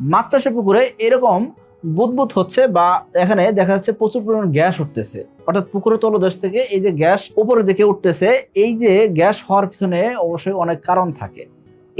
মাছ চাষের পুকুরে এরকম বুদবুদ হচ্ছে বা এখানে দেখা যাচ্ছে প্রচুর পরিমাণ গ্যাস উঠতেছে। অর্থাৎ পুকুরের তলদেশ থেকে এই যে গ্যাস উপরের দিকে উঠতেছে, এই যে গ্যাস হওয়ার পিছনে অবশ্যই অনেক কারণ থাকে।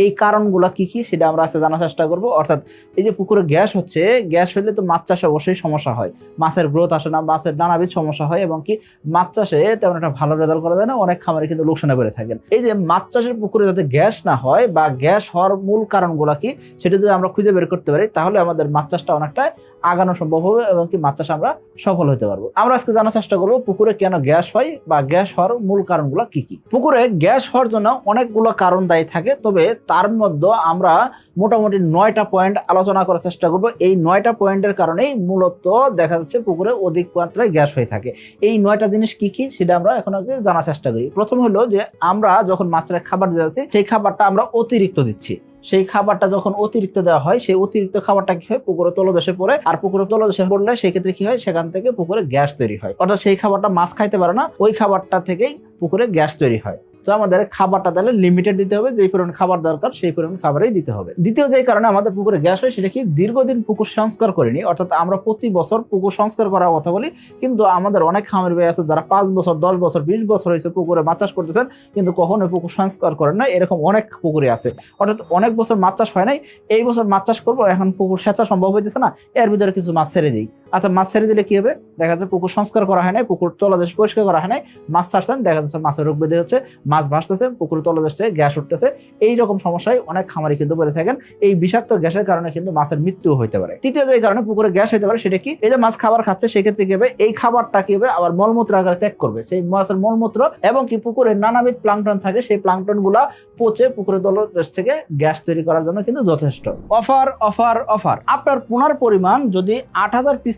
এই কারণগুলো কি কি সেটা আমরা আজকে জানার চেষ্টা করব। অর্থাৎ এই যে পুকুরে গ্যাস হচ্ছে, গ্যাস হলে তো মাছ চাষে অবশ্যই সমস্যা হয়। মাছের গ্রোথ আসে না, মাছের নানাবিধ সমস্যা হয় এবং কি মাছ চাষে তেমন একটা ভালো রেজাল্ট করা যায় না, অনেক খামারে কিন্তু লোকসানে পড়ে থাকেন। এই যে মাছ চাষের পুকুরে যাতে গ্যাস না হয় বা গ্যাস হওয়ার মূল কারণগুলো কি সেটা যদি আমরা খুঁজে বের করতে পারি, তাহলে আমাদের মাছ চাষটা অনেকটা আগানো সম্ভব হবে এবং কি মাছ চাষে আমরা সফল হতে পারব। আমরা আজকে জানার চেষ্টা করব পুকুরে কেন গ্যাস হয় বা গ্যাস হওয়ার মূল কারণগুলো কি কি? পুকুরে গ্যাস হওয়ার জন্য অনেকগুলো কারণ দায়ী থাকে, তবে তার মধ্যে আমরা মোটামুটি নয়টা পয়েন্ট আলোচনা করার চেষ্টা করব। এই নয়টা পয়েন্টের কারণেই মূলত দেখা যাচ্ছে পুকুরে অধিক মাত্রায় গ্যাস হয়ে থাকে। এই নয়টা জিনিস কি কি সেটা আমরা এখন আগে জানার চেষ্টা করি। প্রথম হলো যে আমরা যখন মাছের খাবার দিচ্ছি সেই খাবারটা আমরা অতিরিক্ত দিচ্ছি। সেই খাবারটা যখন অতিরিক্ত দেওয়া হয়, সেই অতিরিক্ত খাবারটা কি হয়? পুকুরে তলদেশে পড়ে। আর পুকুরে তলদেশে পড়লে সেক্ষেত্রে কি হয়? সেখান থেকে পুকুরে গ্যাস তৈরি হয়। অর্থাৎ সেই খাবারটা মাছ খাইতে পারে না। ওই খাবারটা থেকেই পুকুরে গ্যাস তৈরি হয়। তো আমাদের খাবারটা তাহলে লিমিটেড দিতে হবে, যেই পরিমাণ খাবার দরকার সেই পরিমাণ খাবারই দিতে হবে। দ্বিতীয় যে কারণে আমাদের পুকুরে গ্যাস হয়, সেটা কি দীর্ঘদিন পুকুর সংস্কার করিনি, অর্থাৎ আমরা প্রতি বছর পুকুর সংস্কার করার কথা বলি, কিন্তু আমাদের অনেক খামার ভাই আছে যারা পাঁচ বছর, দশ বছর, বিশ বছর হয়েছে পুকুরে মাছ চাষ করতেছেন, কিন্তু কখনো পুকুর সংস্কার করেন না এরকম অনেক পুকুরে আছে। অর্থাৎ অনেক বছর মাছ চাষ হয় নাই, এই বছর মাছ চাষ করব, এখন পুকুর সেচা সম্ভব হইতেছে না, এর ভিতরে কিছু মাছ ছেড়ে দিই। আচ্ছা মাছ ছেড়ে দিলে কি হবে? দেখা যাচ্ছে পুকুর সংস্কার করা হয় নাই, পুকুর তলাদেশ পরিষ্কার করা হয় নাই, মাছ ছাড়ছেন, দেখা যাচ্ছে মাছের রোগ বেঁধে হচ্ছে, মাছ ভাসতেছে পুকুর তলাদেশ থেকে গ্যাস উঠতেছে। এই রকম সমস্যায় অনেক খামারি কিন্তু বলে থাকেন। এই বিষাক্ত গ্যাসের কারণে কিন্তু মাছের মৃত্যু হইতে পারে। তৃতীয় যে কারণে পুকুরে গ্যাস হইতে পারে সেটা কি? এই যে মাছ খাবার খাচ্ছে, সেক্ষেত্রে কি হবে? এই খাবারটা কি হবে? আবার মলমূত্র আকারে ত্যাগ করবে। সেই মাছের মলমূত্র এবং কি পুকুরে নানাবিধ প্লাংটন থাকে, সেই প্লাংটনগুলা পচে পুকুরের তলদেশ থেকে গ্যাস তৈরি করার জন্য কিন্তু যথেষ্ট। Offer offer offer. আপনার পুনার পরিমাণ যদি আট হাজার পিস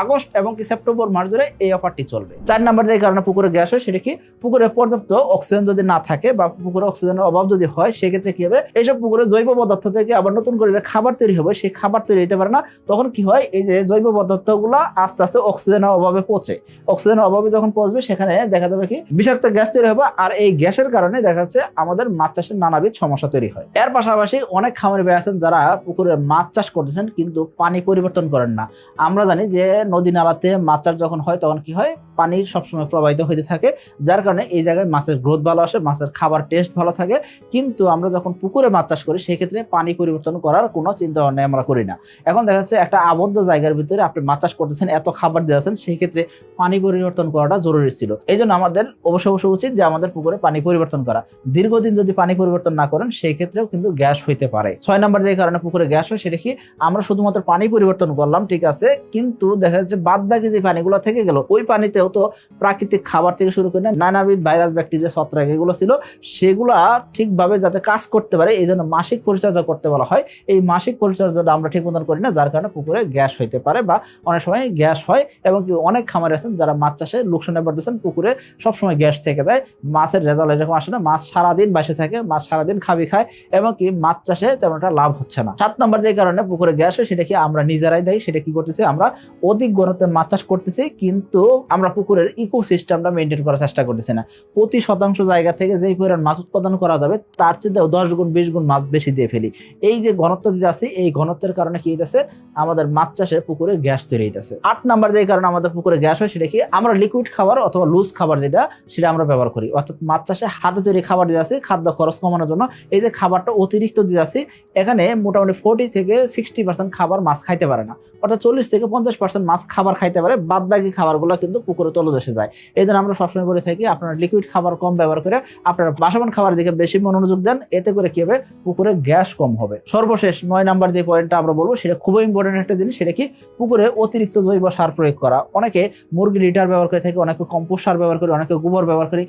আগস্ট এবং কি সেপ্টেম্বর মাস ধরে এই অফারটি চলবে। চার নাম্বার যে কারণে পুকুরে গ্যাস হয় সেটা কি? পুকুরে পর্যাপ্ত অক্সিজেন যদি না থাকে বা পুকুরে অক্সিজেনের অভাব যদি হয়, সেক্ষেত্রে কি হবে? এইসব পুকুরে জৈব পদার্থ থেকে আবার নতুন করে যে খাবার তৈরি হবে, সেই খাবার তৈরি হতে পারে না। তখন কি হয়? এই যে জৈব পদার্থগুলো আস্তে আস্তে অক্সিজেনের অভাবে পচে। অক্সিজেনের অভাবে যখন পচবে, সেখানে দেখা যাবে কি? বিষাক্ত গ্যাস তৈরি হবে আর এই গ্যাসের কারণে দেখা যাচ্ছে আমাদের মাছ চাষের নানাবিধ সমস্যা তৈরি হয়। এর পাশাপাশি অনেক খামারি ভাই আছেন যারা পুকুরে মাছ চাষ করতেছেন কিন্তু পানি পরিবর্তন করেন না। আমরা জানি যে নদী নালাতে মাছার যখন হয় তখন কি হয়? পানি সবসময় প্রবাহিত হতে থাকে, যার কারণে এই জায়গায় মাছের গ্রোথ ভালো আসে, মাছের খাবার টেস্ট ভালো থাকে। কিন্তু আমরা যখন পুকুরে মাছ চাষ করি সেই ক্ষেত্রে পানি পরিবর্তন করার কোনো চিন্তা ভাবনা আমরা করি না। এখন দেখা যাচ্ছে একটা আবদ্ধ জায়গার ভিতরে আপনি মাছ চাষ করতেছেন, এত খাবার দিয়েছেন সেই ক্ষেত্রে পানি পরিবর্তন করাটা জরুরি ছিল। এই জন্য আমাদের অবশ্য অবশ্য উচিত যে আমাদের পুকুরে পানি পরিবর্তন করা। দীর্ঘদিন যদি পানি পরিবর্তন না করেন সেই ক্ষেত্রেও কিন্তু গ্যাস হইতে পারে। ছয় নম্বর যে কারণে পুকুরে গ্যাস হয়, সেটা কি? আমরা শুধুমাত্র পানি পরিবর্তন করলাম, ঠিক আছে, কিন্তু দেখা যাচ্ছে বাদ বাকি যে পানিগুলো থেকে গেল, ওই পানিতেও তো প্রাকৃতিক খাবার থেকে শুরু করে নানাবিধ ভাইরাস, ব্যাকটেরিয়া, ছত্রাক এগুলো ছিল, সেগুলা ঠিকভাবে যাতে কাজ করতে পারে, এই জন্য মাসিক পরিচর্যা করতে বলা হয়। এই মাসিক পরিচর্যাটা আমরা ঠিক মতন করি না, যার কারণে পুকুরে গ্যাস হইতে পারে বা অনেক সময় গ্যাস হয়, এবং কি অনেক খামারে আছেন যারা মাছ চাষে লোকসানে পড়তেছেন, পুকুরে সবসময় গ্যাস থেকে যায়, মাছের রেজাল্ট এরকম আসে না, মাছ সারাদিন বাসে থাকে, মাছ সারাদিন খাবি খায়, এবং কি মাছ চাষে তেমন একটা লাভ হচ্ছে না। সাত নম্বর যে কারণে পুকুরে গ্যাস হয়, সেটা কি আমরা নিজেরাই দেয়, সেটা কি করতেছি, আমরা অধিক ঘনত্বে মাছ চাষ করতেছি, কিন্তু আমরা পুকুরের ইকোসিস্টেমটা মেনটেন করার চেষ্টা করতেছি না। প্রতি শতাংশ জায়গা থেকে যেই পরিমাণ মাছ উৎপাদন করা যাবে, তার চেয়ে দশ গুণ, বিশ গুণ মাছ বেশি দিয়ে ফেলি। এই যে ঘনত্ব দিতে আছে এই ঘনত্বের কারণে কি হইতেছে? আমাদের মাছ চাষে পুকুরে গ্যাস তৈরি হইতেছে। আট নাম্বার যে কারণে আমাদের পুকুরে গ্যাস হয়, সেটা কি? আমরা লিকুইড খাবার অথবা লুজ খাবার যেটা, সেটা আমরা ব্যবহার করি। অর্থাৎ মাছ চাষে হাতে তৈরি খাবার দিয়ে আছে খাদ্য খরচ কমানোর জন্য। এই যে খাবারটা অতিরিক্ত দিয়ে আছে এখানে মোটামুটি ফোর্টি থেকে সিক্সটি পার্সেন্ট খাবার মাছ খাইতে পারে না। অর্থাৎ চল্লিশ থেকে পঞ্চাশ পার্সেন্ট মাছ খাবার খাইতে পারে বাদ বাকি খাবারগুলো কিন্তু পুকুরে তলদেশে যায়। এই জন্য আমরা সবসময় বলে থাকি, আপনারা লিকুইড খাবার কম ব্যবহার করে আপনারা বাসমান খাবার দিকে বেশি মনোযোগ দেন, এতে করে কি হবে? পুকুরে গ্যাস কম হবে। সর্বশেষ নয় নাম্বার যে পয়েন্টটা আমরা বলব, সেটা খুবই ইম্পর্টেন্ট একটা জিনিস, সেটা কি? পুকুরে অতিরিক্ত জৈব সার প্রয়োগ করা। অনেকে মুরগি লিটার ব্যবহার করে থাকে, অনেকে কম্পোস্ট সার ব্যবহার করি, অনেকে গোবর ব্যবহার করি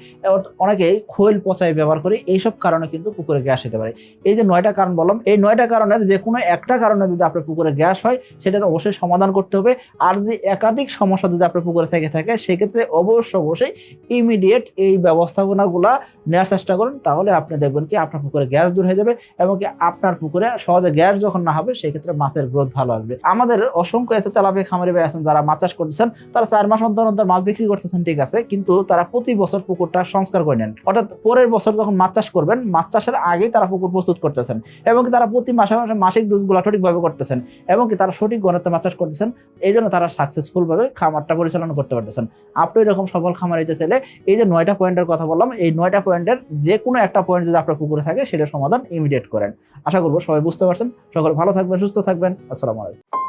অনেকে খোল পচাই ব্যবহার করি, এইসব কারণে কিন্তু পুকুরে গ্যাস হতে পারে। এই যে নয়টা কারণ বললাম, এই নয়টা কারণের যে কোনো একটা কারণে যদি আপনার পুকুরে গ্যাস হয়, সেটার অবশ্যই সমাধান করতে হবে। আর যে একাধিক সমস্যা যদি আপনার পুকুরে থেকে থাকে সেক্ষেত্রে অবশ্য অবশ্যই ইমিডিয়েট এই ব্যবস্থাপনাগুলা নেওয়ার চেষ্টা করুন, তাহলে আপনি দেখবেন কি আপনার পুকুরে গ্যাস দূর হয়ে যাবে এবং কি আপনার পুকুরে সহজে গ্যাস যখন না হবে, সেক্ষেত্রে মাছের গ্রোথ ভালো আসবে। আমাদের অসংখ্য এসে তেলাপিয়া খামারি ভাই আছেন, যারা মাছ চাষ করতেছেন, তারা চার মাস অন্তর অন্তর মাছ বিক্রি করতেছেন, ঠিক আছে, কিন্তু তারা প্রতি বছর পুকুরটা সংস্কার করে নেন। অর্থাৎ পরের বছর যখন মাছ চাষ করবেন, মাছ চাষের আগেই তারা পুকুর প্রস্তুত করতেছেন এবং তারা প্রতি মাসে মাসে মাসিক ডোজগুলো সঠিকভাবে করতেছেন এবং কি তারা সঠিক গণতে মাছ চাষ করতেছেন, এই জন্য তারা সাকসেসফুল ভাবে খামারটা পরিচালনা করতে পারতেছেন। আপনি এরকম সফল খামার হইতে চাইলে এই যে নয়টা পয়েন্টের কথা বললাম, এই নয়টা পয়েন্টের যে কোনো একটা পয়েন্ট যদি আপনার পুকুরে থাকে সেটা সমাধান ইমিডিয়েট করেন। আশা করব সবাই বুঝতে পারছেন। সকলে ভালো থাকবেন, সুস্থ থাকবেন। আসসালামু আলাইকুম।